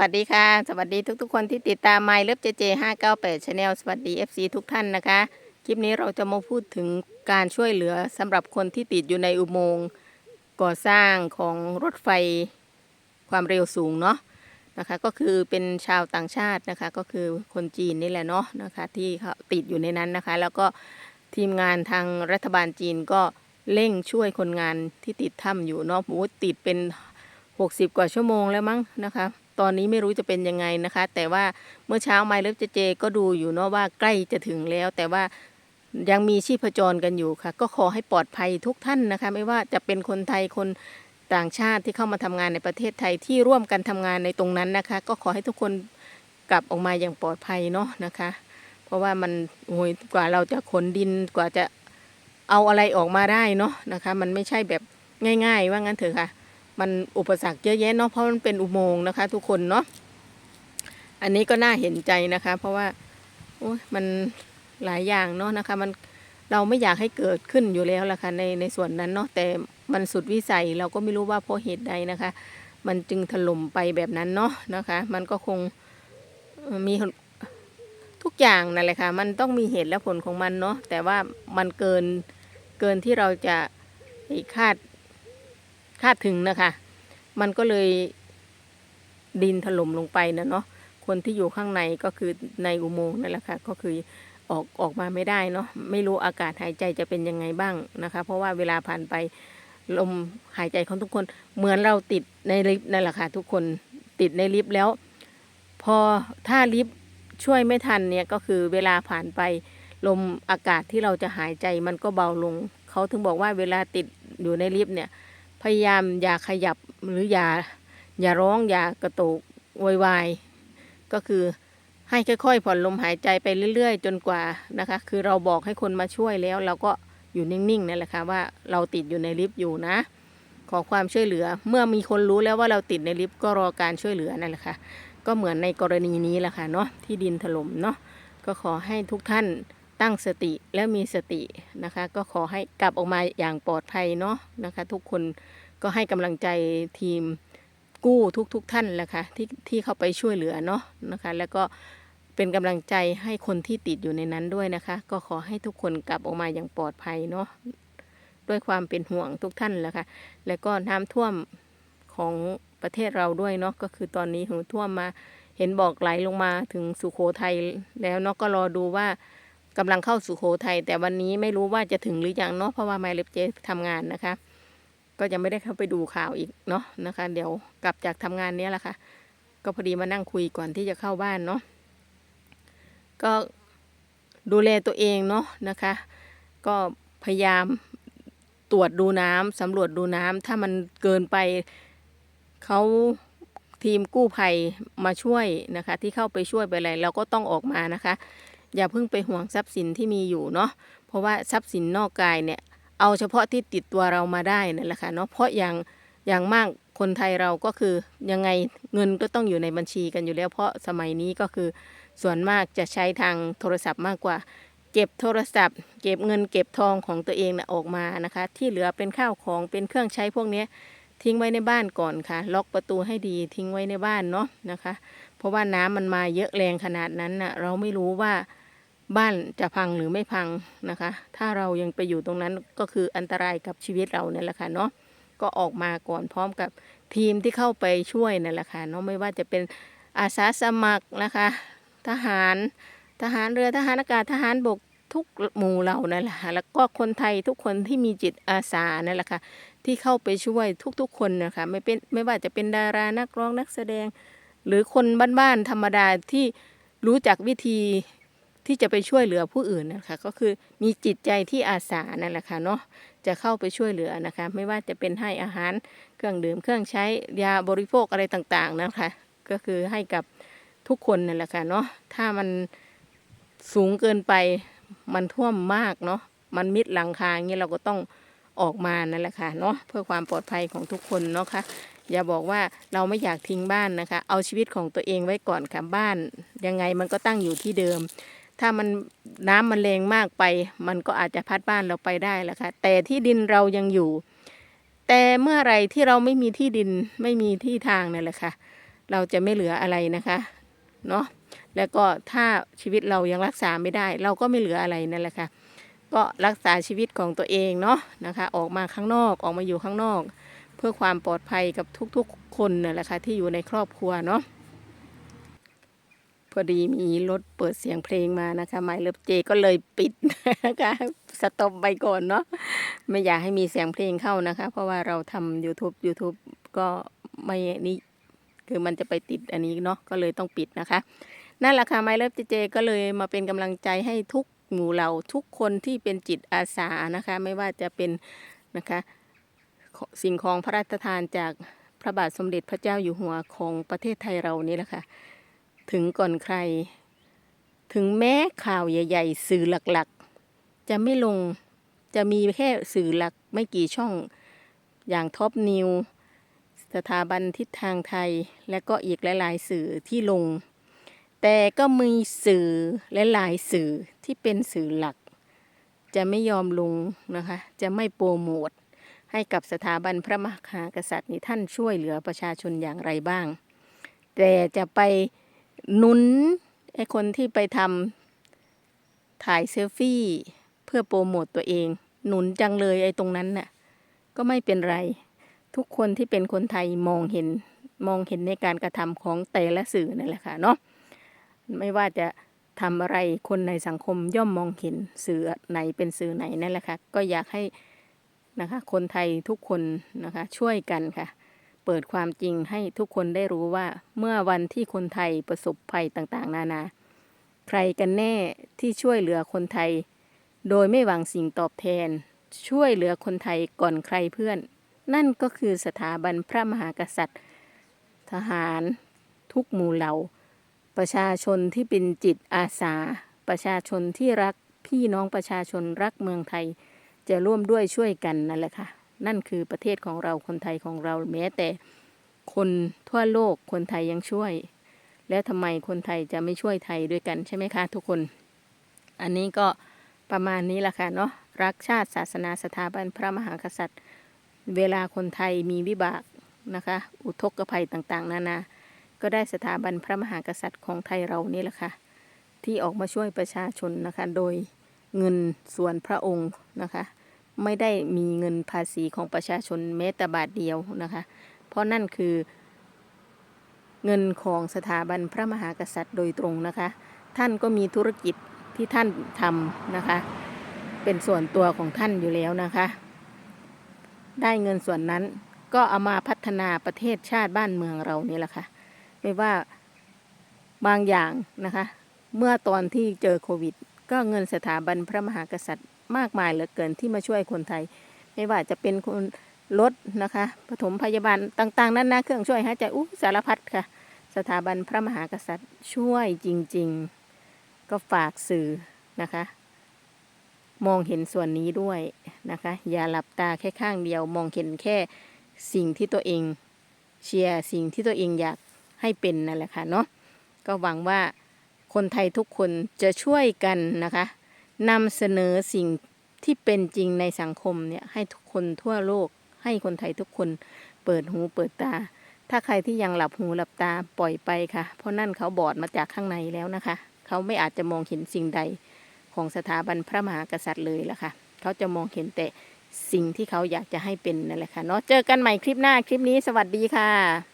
วัสดีค่ะ สวัสดีทุกๆ คนที่ติดตามไมล์เลิฟเจเจห้าเก้าแปดชาแนลสวัสดี FC ทุกท่านนะคะ คลิปนี้เราจะมาพูดถึงการช่วยเหลือสำหรับคนที่ติดอยู่ในอุโมงค์ก่อสร้างของรถไฟความเร็วสูงเนาะนะคะก็คือเป็นชาวต่างชาตินะคะ ก็คือคนจีนนี่แหละเนาะนะคะที่เขาติดอยู่ในนั้นนะคะ แล้วก็ทีมงานทางรัฐบาลจีนก็เร่งช่วยคนงานที่ติดถ้ำอยู่เนาะโอ้ติดเป็น 60 กว่าชั่วโมงแล้วมั้งนะคะ ตอนนี้ไม่รู้จะเป็นยังไงนะคะ แต่ว่าเมื่อเช้าไมล์เลิฟเจเจ ก็ดูอยู่เนาะว่าใกล้จะถึงแล้ว แต่ว่ายังมีชีพจรกันอยู่ค่ะ ก็ขอให้ปลอดภัยทุกท่านนะคะ ไม่ว่าจะเป็นคนไทยคนต่างชาติที่เข้ามาทำงานในประเทศไทยที่ร่วมกันทำงานในตรงนั้นนะคะ ก็ขอให้ทุกคนกลับออกมาอย่างปลอดภัยเนาะนะคะ เพราะว่ามันโอ้ยกว่าเราจะขนดินกว่าจะเอาอะไรออกมาได้เนาะนะคะ มันไม่ใช่แบบง่าย ๆ ว่างั้นเถอะค่ะ มันอุปสรรคเยอะแยะเนาะเพราะมันเป็นอุโมงค์นะคะ ทุกคนเนาะอันนี้ก็น่าเห็นใจนะคะ เพราะว่าโอ้ยมันหลายอย่างเนาะนะคะ มันเราไม่อยากให้เกิดขึ้นอยู่แล้วล่ะค่ะในในส่วนนั้นเนาะแต่มันสุดวิสัยเราก็ไม่รู้ว่าเพราะเหตุใดนะคะ มันจึงถล่มไปแบบนั้นเนาะนะคะ มันก็คงมีทุกอย่างนั่นแหละค่ะ มันต้องมีเหตุและผลของมันเนาะแต่ว่ามันเกินเกินที่เราจะคาด คาดถึงนะคะ มันก็เลยดินถล่มลงไปนะเนาะคนที่อยู่ข้างในก็คือในอุโมงค์นั่นแหละค่ะก็คือออกออกมาไม่ได้เนาะไม่รู้อากาศหายใจจะเป็นยังไงบ้างนะคะ เพราะว่าเวลาผ่านไปลมหายใจของทุกคน เหมือนเราติดในลิฟต์นั่นแหละค่ะทุกคนติดในลิฟต์แล้ว พอถ้าลิฟต์ช่วยไม่ทันเนี่ยก็คือเวลาผ่านไปลมอากาศที่เราจะหายใจมันก็เบาลง เขาถึงบอกว่าเวลาติดอยู่ในลิฟต์เนี่ย ยายามอย่าขยับหรืออย่าอย่าร้องอย่ากระตุกโวยวายก็คือให้ค่อยๆผ่อนลมหายใจไปเรื่อย ๆ จนกว่านะคะ คือเราบอกให้คนมาช่วยแล้ว เราก็อยู่นิ่งๆนั่นแหละค่ะว่าเราติดอยู่ในลิฟต์อยู่นะ ขอความช่วยเหลือเมื่อมีคนรู้แล้วว่าเราติดในลิฟต์ก็รอการช่วยเหลือนั่นแหละค่ะก็เหมือนในกรณีนี้แหละค่ะเนาะที่ดินถล่มเนาะก็ขอให้ทุกท่านตั้งสติและมีสตินะคะ ก็ขอให้กลับออกมาอย่างปลอดภัยเนาะนะคะ ทุกคน ก็ให้กำลังใจทีมกู้ทุกๆทท่านแหละค่ะที่ที่เข้าไปช่วยเหลือเนาะนะคะ แล้วก็เป็นกำลังใจให้คนที่ติดอยู่ในนั้นด้วยนะคะ ก็ขอให้ทุกคนกลับออกมาอย่างปลอดภัยเนาะด้วยความเป็นห่วงทุกท่านแหละค่ะแล้วก็น้ำท่วมของประเทศเราด้วยเนาะก็คือตอนนี้หูท่วมมาเห็นบอกไหลลงมาถึงสุโขทัยแล้วเนาะก็รอดูว่ากำลังเข้าสุโขทัยแต่วันนี้ไม่รู้ว่าจะถึงหรือยังเนาะเพราะว่าไมเล็บเจทำงานนะคะ ก็ยังไม่ได้เข้าไปดูข่าวอีกเนาะนะคะ เดี๋ยวกลับจากทำงานเนี้ยแหละค่ะ ก็พอดีมานั่งคุยก่อนที่จะเข้าบ้านเนาะก็ดูแลตัวเองเนาะนะคะ ก็พยายามตรวจดูน้ำสำรวจดูน้ำถ้ามันเกินไปเขาทีมกู้ภัยมาช่วยนะคะ ที่เข้าไปช่วยไปอะไรเราก็ต้องออกมานะคะ อย่าเพิ่งไปห่วงทรัพย์สินที่มีอยู่เนาะเพราะว่าทรัพย์สินนอกกายเนี่ย เอาเฉพาะที่ติดตัวเรามาได้นั่นแหละค่ะเนาะเพราะอย่างอย่างมากคนไทยเราก็คือยังไงเงินก็ต้องอยู่ในบัญชีกันอยู่แล้ว เพราะสมัยนี้ก็คือส่วนมากจะใช้ทางโทรศัพท์มากกว่า เก็บโทรศัพท์ เก็บเงินเก็บทองของตัวเองนะออกมานะคะ ที่เหลือเป็นข้าวของเป็นเครื่องใช้พวกนี้ทิ้งไว้ในบ้านก่อนค่ะ ล็อกประตูให้ดีทิ้งไว้ในบ้านเนาะนะคะ เพราะว่าน้ำมันมาเยอะแรงขนาดนั้นน่ะเราไม่รู้ว่า บ้านจะพังหรือไม่พังนะคะ ถ้าเรายังไปอยู่ตรงนั้นก็คืออันตรายกับชีวิตเราเนี่ยแหละค่ะเนาะก็ออกมาก่อนพร้อมกับทีมที่เข้าไปช่วยนั่นแหละค่ะเนาะไม่ว่าจะเป็นอาสาสมัครนะคะ ทหารทหารเรือทหารอากาศทหารบกทุกหมู่เหล่านั่นแหละค่ะแล้วก็คนไทยทุกคนที่มีจิตอาสานั่นแหละค่ะที่เข้าไปช่วยทุกๆคนนะคะไม่เป็นไม่ว่าจะเป็นดารานักร้องนักแสดง หรือคนบ้านๆธรรมดาที่รู้จักวิธี ที่จะไปช่วยเหลือผู้อื่นนะคะก็คือมีจิตใจที่อาสานั่นแหละค่ะเนาะจะเข้าไปช่วยเหลือนะคะ ไม่ว่าจะเป็นให้อาหารเครื่องดื่มเครื่องใช้ยาบริโภคอะไรต่างๆนะคะ ก็คือให้กับทุกคนนั่นแหละค่ะเนาะถ้ามันสูงเกินไปมันท่วมมากเนาะมันมิดหลังคาอย่างเงี้ยเราก็ต้องออกมานั่นแหละค่ะเนาะเพื่อความปลอดภัยของทุกคนเนาะค่ะอย่าบอกว่าเราไม่อยากทิ้งบ้านนะคะ เอาชีวิตของตัวเองไว้ก่อนค่ะบ้าน ยังไงมันก็ตั้งอยู่ที่เดิม ถ้ามันน้ำมันแรงมากไป มันก็อาจจะพัดบ้านเราไปได้แหละค่ะแต่ที่ดินเรายังอยู่ แต่เมื่อไรที่เราไม่มีที่ดินไม่มีที่ทางนั่นแหละค่ะ เราจะไม่เหลืออะไรนะคะเนาะแล้วก็ถ้าชีวิตเรายังรักษาไม่ได้ เราก็ไม่เหลืออะไรนั่นแหละค่ะ ก็รักษาชีวิตของตัวเองเนาะนะคะ ออกมาข้างนอกออกมาอยู่ข้างนอก เพื่อความปลอดภัยกับทุกๆคนนั่นแหละค่ะที่อยู่ในครอบครัวเนาะ พอดีมีรถเปิดเสียงเพลงมานะคะไมเลิฟเจก็เลยปิดนะคะสต็อปไปก่อนเนาะไม่อยากให้มีเสียงเพลงเข้านะคะ เพราะว่าเราทำ YouTube YouTube ก็ไม่นี่คือมันจะไปติดอันนี้เนาะก็เลยต้องปิดนะคะนั่นแหละค่ะไมเลิฟเจเจก็เลยมาเป็นกำลังใจให้ทุกหมู่เราทุกคนที่เป็นจิตอาสานะคะ ไม่ว่าจะเป็นนะคะสิ่งของพระราชทานจากพระบาทสมเด็จพระเจ้าอยู่หัวของประเทศไทยเรานี่แหละค่ะ ถึงก่อนใคร ถึงแม้ข่าวใหญ่ ๆ สื่อหลักๆ จะไม่ลงจะมีแค่สื่อหลักไม่กี่ช่องอย่างท็อปนิวสถาบันทิศทางไทย และก็อีกหลายๆสื่อที่ลง แต่ก็มีสื่อและหลายๆสื่อที่เป็นสื่อหลัก จะไม่ยอมลงนะคะ จะไม่โปรโมทให้กับสถาบันพระมหากษัตริย์นี่ท่านช่วยเหลือประชาชนอย่างไรบ้าง แต่จะไป นุนไอ้คนที่ไปทำถ่ายเซลฟี่ เพื่อโปรโมตตัวเอง หนุนจังเลยไอ้ตรงนั้นน่ะ ก็ไม่เป็นไร ทุกคนที่เป็นคนไทยมองเห็นมองเห็นในการกระทำของแต่ละสื่อนั่นแหละค่ะเนาะไม่ว่าจะทำอะไรคนในสังคมย่อมมองเห็นสื่อไหนเป็นสื่อไหนนั่นแหละค่ะก็อยากให้นะคะ คนไทยทุกคนนะคะ ช่วยกันค่ะ เปิดความจริงให้ทุกคนได้รู้ว่าเมื่อวันที่คนไทยประสบภัยต่างๆ นานา ใครกันแน่ที่ช่วยเหลือคนไทย โดยไม่หวังสิ่งตอบแทน ช่วยเหลือคนไทยก่อนใครเพื่อน นั่นก็คือสถาบันพระมหากษัตริย์ ทหาร ทุกหมู่เหล่า ประชาชนที่เป็นจิตอาสา ประชาชนที่รักพี่น้องประชาชนรักเมืองไทย จะร่วมด้วยช่วยกันนั่นแหละค่ะ นั่นคือประเทศของเราคนไทยของเราแม้แต่คนทั่วโลกคนไทยยังช่วย แล้วทำไมคนไทยจะไม่ช่วยไทยด้วยกันใช่ไหมคะทุกคน อันนี้ก็ประมาณนี้ละค่ะเนาะรักชาติศาสนาสถาบันพระมหากษัตริย์ เวลาคนไทยมีวิบากนะคะ อุทกภัยต่างๆ นานา ก็ได้สถาบันพระมหากษัตริย์ของไทยเรานี่แหละค่ะที่ออกมาช่วยประชาชนนะคะ โดยเงินส่วนพระองค์นะคะ ไม่ได้มีเงินภาษีของประชาชนแม้แต่บาทเดียวนะคะ เพราะนั่นคือ เงินของสถาบันพระมหากษัตริย์โดยตรงนะคะ ท่านก็มีธุรกิจที่ท่านทำนะคะ เป็นส่วนตัวของท่านอยู่แล้วนะคะ ได้เงินส่วนนั้นก็เอามาพัฒนาประเทศชาติบ้านเมืองเรานี่แหละค่ะ ไม่ว่าบางอย่างนะคะ เมื่อตอนที่เจอโควิด ก็เงินสถาบันพระมหากษัตริย์ มากมายเหลือเกินที่มาช่วยคนไทย ไม่ว่าจะเป็นคนรถนะคะปฐมพยาบาลต่างๆ นั้นนะเครื่องช่วยหายใจอู้สารพัดค่ะ สถาบันพระมหากษัตริย์ช่วยจริง ๆ ก็ฝากสื่อนะคะ มองเห็นส่วนนี้ด้วยนะคะ อย่าหลับตาแค่ข้างเดียว มองเห็นแค่สิ่งที่ตัวเองเชียร์สิ่งที่ตัวเองอยากให้เป็นนั่นแหละค่ะเนาะก็หวังว่าคนไทยทุกคนจะช่วยกันนะคะ นำเสนอสิ่งที่เป็นจริงในสังคมเนี่ยให้ทุกคนทั่วโลก ให้คนไทยทุกคนเปิดหูเปิดตา ถ้าใครที่ยังหลับหูหลับตาปล่อยไปค่ะ เพราะนั่นเขาบอดมาจากข้างในแล้วนะคะ เขาไม่อาจจะมองเห็นสิ่งใดของสถาบันพระมหากษัตริย์เลยละค่ะ เขาจะมองเห็นแต่สิ่งที่เขาอยากจะให้เป็นนั่นแหละค่ะเนาะเจอกันใหม่คลิปหน้าคลิปนี้สวัสดีค่ะ